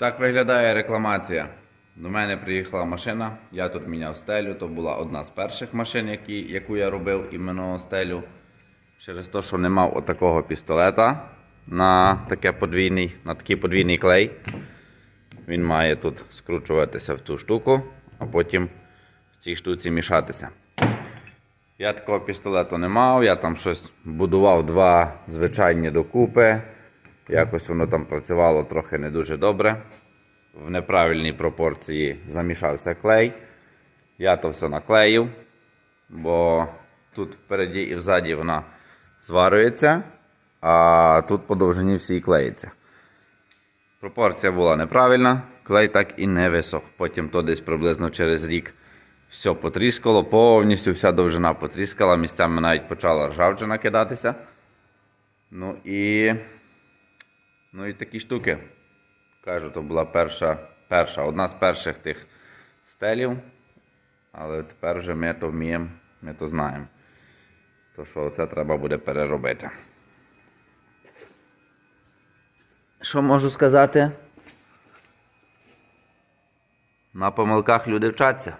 Так виглядає рекламація. До мене приїхала машина, я тут міняв стелю. То була одна з перших машин, які, яку я робив іменно стелю. Через те, що не мав отакого пістолета на, таке подвійний, на такий подвійний клей. Він має тут скручуватися в цю штуку, а потім в цій штуці мішатися. Я такого пістолету не мав, я там щось будував два звичайні докупи. Якось воно там працювало трохи не дуже добре. В неправильній пропорції замішався клей. Я то все наклеїв, бо тут впереді і взаді вона зварюється, а тут по довжині всій клеїться. Пропорція була неправильна, клей так і не висох. Потім то десь приблизно через рік все потріскало, повністю вся довжина потріскала, місцями навіть почала ржавчина кидатися. Ну і. Ну і такі штуки. Кажу, то була перша, перша, одна з перших тих стелів. Але тепер вже ми то вміємо, ми то знаємо. То що це треба буде переробити. Що можу сказати? На помилках люди вчаться.